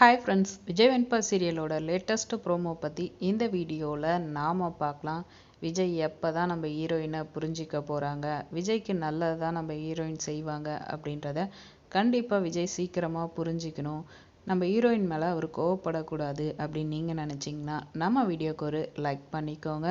Hi friends Vijay Venba சீரியலோட latest promo பற்றி இந்த வீடியோவில் நாம் பார்க்கலாம் விஜய் எப்போ தான் நம்ம ஹீரோயினை புரிஞ்சிக்க போகிறாங்க விஜய்க்கு நல்லது தான் நம்ம ஹீரோயின் செய்வாங்க அப்படின்றத கண்டிப்பாக விஜய் சீக்கிரமாக புரிஞ்சிக்கணும். நம்ம ஹீரோயின் மேலே அவர் கோவப்படக்கூடாது அப்படின்னு நீங்கள் நினச்சிங்கன்னா நம்ம வீடியோக்கு ஒரு லைக் பண்ணிக்கோங்க.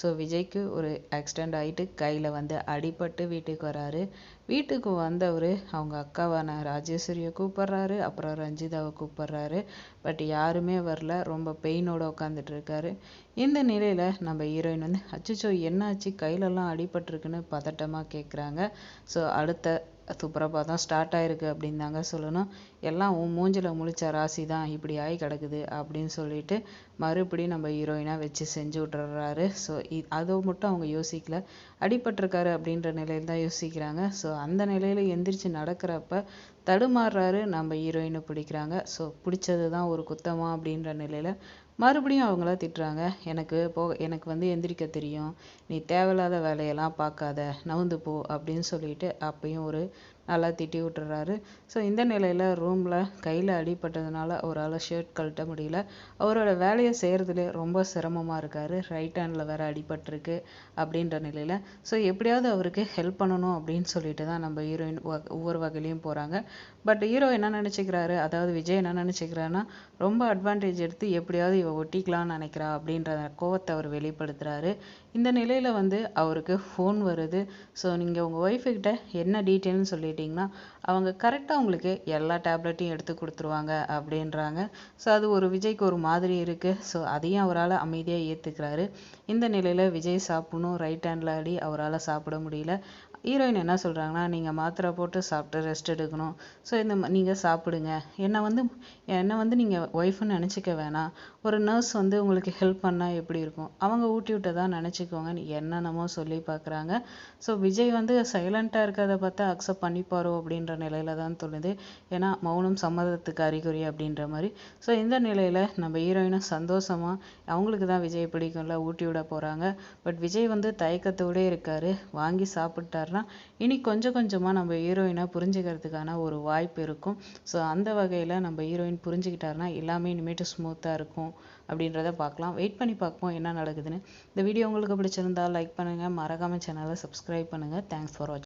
ஸோ விஜய்க்கு ஒரு ஆக்சிடெண்ட் ஆகிட்டு கையில் வந்து அடிபட்டு வீட்டுக்கு வராரு. வீட்டுக்கு வந்தவர் அவங்க அக்காவான ராஜேஸ்வரியை கூப்பிட்றாரு அப்புறம் ரஞ்சிதாவை கூப்பிட்றாரு. பட் யாருமே வரல ரொம்ப பெயினோடு உட்காந்துட்டு இருக்காரு. இந்த நிலையில் நம்ம ஹீரோயின் வந்து அச்சோ என்னாச்சு? கையிலலாம் அடிபட்டிருக்குன்னு பதட்டமாக கேட்குறாங்க ஸோ அடுத்த சுப்ரபாதம் ஸ்டார்ட் ஆயிருக்கு அப்படின்னு தாங்க சொல்லணும். எல்லாம் உன் மூஞ்சில் முழிச்ச ராசி தான் இப்படி ஆகி கிடக்குது அப்படின்னு சொல்லிட்டு மறுபடியும் நம்ம ஹீரோயினாக வச்சு செஞ்சு விட்டுறாரு. ஸோ அதை மட்டும் அவங்க யோசிக்கல. அடிபட்டிருக்காரு அப்படின்ற நிலையில் தான் யோசிக்கிறாங்க. ஸோ அந்த நிலையில் எந்திரிச்சு நடக்கிறப்ப தடுமாறுறாரு நம்ம ஹீரோயினை பிடிக்கிறாங்க. ஸோ பிடிச்சது தான் ஒரு குத்தமா அப்படின்ற நிலையில் மறுபடியும் அவங்கள திட்டுறாங்க. எனக்கு போ எனக்கு வந்து எந்திரிக்க தெரியும். நீ தேவையில்லாத வேலையெல்லாம் பார்க்காத. நவுந்து போ அப்படின்னு சொல்லிட்டு அப்பயும் ஒரு நல்லா திட்டி விட்டுறாரு. ஸோ இந்த நிலையில் ரூமில் கையில் அடிப்பட்டதுனால அவரால் ஷர்ட் கழட்ட முடியல. அவரோட வேலையை செய்கிறதுலே ரொம்ப சிரமமாக இருக்கார். ரைட் ஹேண்டில் வேறு அடிபட்டிருக்கு அப்படின்ற நிலையில். ஸோ எப்படியாவது அவருக்கு ஹெல்ப் பண்ணணும் அப்படின்னு சொல்லிட்டு தான் நம்ம ஹீரோயின் ஒவ்வொரு வகையிலையும் போகிறாங்க பட் ஹீரோ என்ன நினச்சிக்கிறாரு? அதாவது விஜய் என்ன நினச்சிக்கிறாருன்னா ரொம்ப அட்வான்டேஜ் எடுத்து எப்படியாவது இவ ஒட்டிக்கலாம்னு நினைக்கிறா அப்படின்ற கோவத்தை அவர் வெளிப்படுத்துகிறாரு இந்த நிலையில் வந்து அவருக்கு ஃபோன் வருது. ஸோ நீங்கள் உங்கள் ஒய்ஃபுக்கிட்ட என்ன டீட்டெயில்னு கேட்டிங்கன்னா அவங்க கரெக்டாக உங்களுக்கு எல்லா டேப்லெட்டையும் எடுத்து கொடுத்துருவாங்க அப்படின்றாங்க. ஸோ அது ஒரு விஜய்க்கு ஒரு மாதிரி இருக்குது ஸோ அதையும் அவரால் அமைதியாக ஏற்றுக்கிறாரு இந்த நிலையில் விஜய் சாப்பிடணும் ரைட் ஹேண்டில் அடி அவரால் சாப்பிட முடியல. ஹீரோயின் என்ன சொல்கிறாங்கன்னா நீங்கள் மாத்திரை போட்டு சாப்பிட்டு ரெஸ்ட் எடுக்கணும். ஸோ இந்த நீங்கள் சாப்பிடுங்க. என்னை வந்து என்னை வந்து நீங்கள் ஒய்ஃப்னு நினச்சிக்க வேணாம். ஒரு நர்ஸ் வந்து உங்களுக்கு ஹெல்ப் பண்ணால் எப்படி இருக்கும்? அவங்க ஊட்டி விட்டதா நினச்சிக்கோங்கன்னு என்னென்னமோ சொல்லி பார்க்குறாங்க. ஸோ விஜய் வந்து சைலண்ட்டாக இருக்கிறத பார்த்தா அக்செப்ட் பண்ணிப்பாரோ அப்படின்ற நிலையில தான் தோணுது. ஏன்னா மௌனம் சம்மதத்துக்கு அறிகுறி அப்படின்ற மாதிரி. ஸோ இந்த நிலையில் நம்ம ஹீரோயினும் சந்தோஷமாக அவங்களுக்கு தான் விஜய் பிடிக்கும்ல ஊட்டி விட போகிறாங்க பட் விஜய் வந்து தயக்கத்தோடே இருக்காரு. வாங்கி சாப்பிட்டார். பண்ணிடுறான் இனி கொஞ்சம் கொஞ்சமாக நம்ம ஹீரோயினை புரிஞ்சுக்கிறதுக்கான ஒரு வாய்ப்பு இருக்கும். ஸோ அந்த வகையில் நம்ம ஹீரோயின் புரிஞ்சுக்கிட்டாருன்னா எல்லாமே இனிமேட்டு ஸ்மூத்தாக இருக்கும் அப்படின்றத பார்க்கலாம். வெயிட் பண்ணி பார்ப்போம் என்ன நடக்குதுன்னு. இந்த வீடியோ உங்களுக்கு பிடிச்சிருந்தா லைக் பண்ணுங்கள் மறக்காமல் சேனலை சப்ஸ்கிரைப் பண்ணுங்கள் தேங்க்ஸ் ஃபார் வாட்சிங்